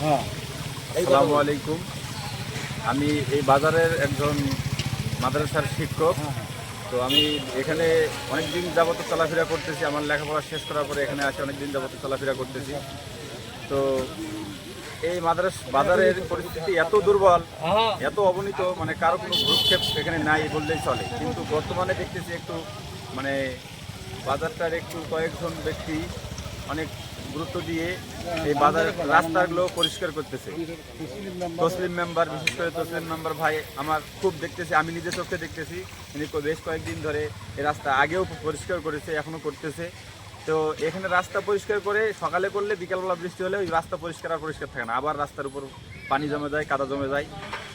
হ্যাঁ। আসসালামু আলাইকুম। আমি এই বাজারের একজন মাদ্রাসার শিক্ষক। হ্যাঁ, হ্যাঁ। তো আমি এখানে অনেকদিন যাবত চলাফেরা করতেছি। আমার লেখাপড়া শেষ করার পরে এখানে আসে অনেকদিন যাবত চলাফেরা করতেছি। তো এই মাদ্রাস বাজারের পরিস্থিতি এত দুর্বল হ্যাঁ। এত অবনীত মানে কারও কোনো ভূক্ষেপ এখানে নাই বললেই চলে। কিন্তু বর্তমানে দেখতেছি একটু মানে বাজারটার একটু কয়েকজন ব্যক্তি অনেক গুরুত্ব দিয়ে এই বাজার রাস্তাগুলো পরিষ্কার করতেছে। তসলিম মেম্বার, বিশেষ করে তসলিম মেম্বার ভাই আমার খুব দেখতেছি, আমি নিজে চোখে দেখতেছি, উনি বেশ কয়েকদিন ধরে এই রাস্তা আগেও পরিষ্কার করেছে এখনও করতেছে। তো এখানে রাস্তা পরিষ্কার করে সকালে করলে বিকালবেলা বৃষ্টি হলে ওই রাস্তা পরিষ্কার আর পরিষ্কার থাকে না, আবার রাস্তার উপর পানি জমে যায়, কাদা জমে যায়।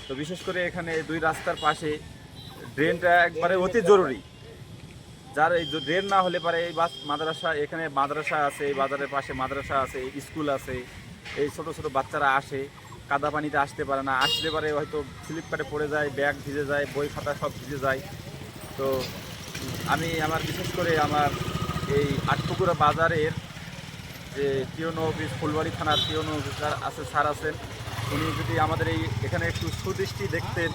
তো বিশেষ করে এখানে দুই রাস্তার পাশে ড্রেনটা একবারে অতি জরুরি। যার এই ড্রেন না হলে পারে এই বাস মাদ্রাসা, এখানে মাদ্রাসা আছে, এই বাজারের পাশে মাদ্রাসা আছে, স্কুল আছে, এই ছোট ছোট বাচ্চারা আসে, কাদা পানিতে আসতে পারে না আসতে পারে হয়তো স্লিপ কাটে পড়ে যায়, ব্যাগ ভিজে যায়, বই খাতা সব ভিজে যায়। তো আমি আমার বিশেষ করে আমার এই আটপুকুরা বাজারের যে টিওনো অফিস, ফুলবাড়ি থানার টিওনো অফিসার আছে, স্যার আছেন, উনি যদি আমাদের এই এখানে একটু সুদৃষ্টি দেখতেন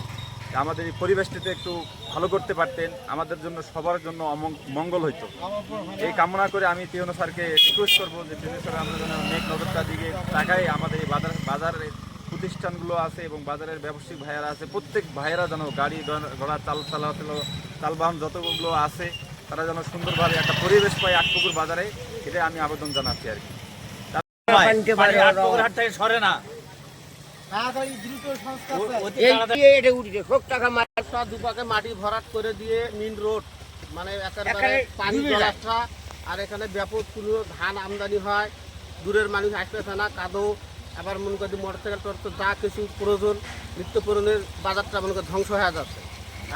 আমাদের এই পরিবেশটিতে একটু ভালো করতে পারতেন আমাদের জন্য সবার জন্য মঙ্গল হইতো। এই কামনা করে আমি টিওনো স্যারকে রিকোয়েস্ট করব যে টিওনো স্যার আমরা যেন নেক নজরটা দিকে তাকাই আমাদের এই বাজার বাজারের প্রতিষ্ঠানগুলো আছে এবং বাজারের ব্যবসায়িক ভাইয়েরা আছে প্রত্যেক ভাইয়েরা যেন গাড়ি ঘোড়া- চাল চালাচল চালবাহন যতগুলো আছে তারা যেন সুন্দরভাবে একটা পরিবেশ পায় আটপুকুর বাজারে এটা আমি আবেদন জানাচ্ছি আর কি। সরে না। দুপাকে মাটি ভরাট করে দিয়ে মেন রোড মানে একেবারে পানি আর এখানে ব্যাপক কোনো ধান আমদানি হয়। দূরের মানুষ আসতেছে না কাদো আবার মনে করি মোটর সাইকেল টোটর যা কিছু প্রয়োজন নিত্য প্রয়োজনের বাজারটা মনে করি ধ্বংস হয়ে যাচ্ছে।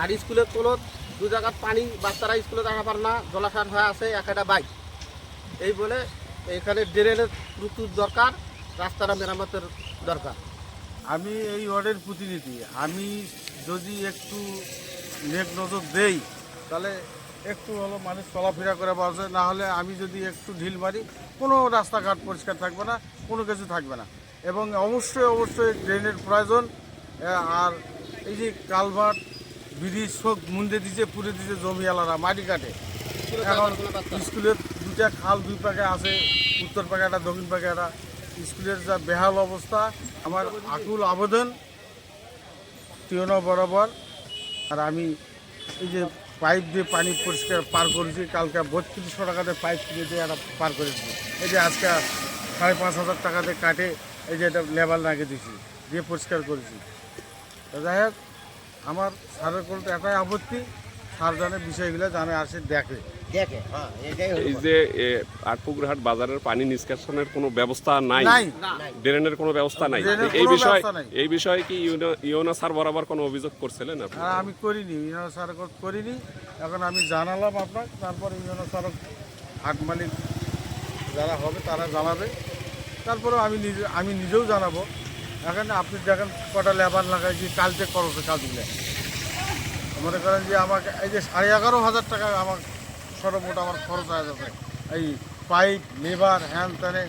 আর স্কুলের কোনো দু জায়গার পানি বাচ্চারা স্কুলে দেখা পারে না জলাশয় হয়ে আছে একটা বাইক। এই বলে এখানে ড্রেনের প্রচুর দরকার রাস্তাটা মেরামতের দরকার। আমি এই ওয়ার্ডের প্রতিনিধি। আমি যদি একটু নেক নজর দেই তাহলে একটু হলো মানুষ চলাফেরা করে পাওয়া না হলে আমি যদি একটু ঢিল মারি কোনো রাস্তাঘাট পরিষ্কার থাকবে না কোনো কিছু থাকবে না। এবং অবশ্যই অবশ্যই ড্রেনের প্রয়োজন আর এই যে কালভার্ট ব্রিজ সব মুন্ডে দিছে পুড়ে দিছে জমিওয়ালারা মাটি কাটে। এখন স্কুলের দুটা খাল দুই পাকে আছে উত্তর পাকে একটা দক্ষিণ পাকে একটা। স্কুলের যা বেহাল অবস্থা, আমার আকুল আবেদন টিউনো বরাবর। আর আমি এই যে পাইপ দিয়ে পানি পরিষ্কার পার করেছি, কালকে বত্রিশশো টাকাতে পাইপ কিনে দিয়ে একটা পার করেছি। এই যে আজকে সাড়ে পাঁচ হাজার টাকাতে কাটে, এই যে এটা লেবাল লাগিয়ে দিয়েছি, দিয়ে পরিষ্কার করেছি। যাই হোক, আমার স্যারের করতে এটাই আপত্তি, স্যার জানে বিষয়গুলো, জানে আসে দেখে। এই যে আটপুকুরহাট বাজারের পানি নিষ্কাশনের কোনো ব্যবস্থা নাই। নাই। ড্রেনের কোনো ব্যবস্থা নাই। এই বিষয়। এই বিষয়ে কি ইউনো- স্যার বরাবর কোনো অভিযোগ করছিলেন আপনি? আমি করিনি ইউনো স্যার করিনি। এখন আমি জানালাম আপনার তারপরে ইউনো স্যার হাট মালিক যারা হবে তারা জানাবে। তারপরে আমি নিজে আমি নিজেও জানাব। এখন আপনি দেখেন কটা লেবার লাগাইছি কালকে খরচে কাজগুলো। মনে করেন যে আমাকে এই যে সাড়ে এগারো হাজার টাকা আমার সর্বমোট আমার খরচ হয়ে যাবে। এই পাইপ লেবার হ্যান ত্যানে